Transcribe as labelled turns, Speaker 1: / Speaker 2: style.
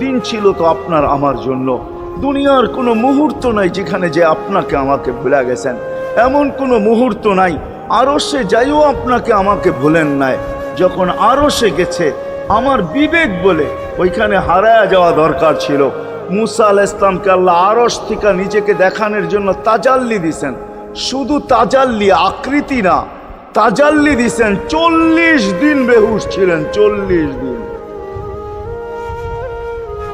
Speaker 1: দিন ছিল তো আপনার আমার জন্য। দুনিয়ার কোনো মুহূর্ত নাই যেখানে যে আপনাকে আমাকে ভুলে গেছেন। এমন কোনো মুহূর্ত নাই আরও সে যাইও আপনাকে আমাকে ভুলেন নাই। যখন আরও সে গেছে, আমার বিবেক বলে ওইখানে হারায়া যাওয়া দরকার ছিল। মুসা আল ইসলামকে আল্লাহ আরস থেকে নিজেকে দেখানোর জন্য তাজাল্লি দিছেন। শুধু তাজাল্লি, আকৃতি না, তাজাল্লি দিছেন। চল্লিশ দিন বেহুশ ছিলেন, চল্লিশ দিন।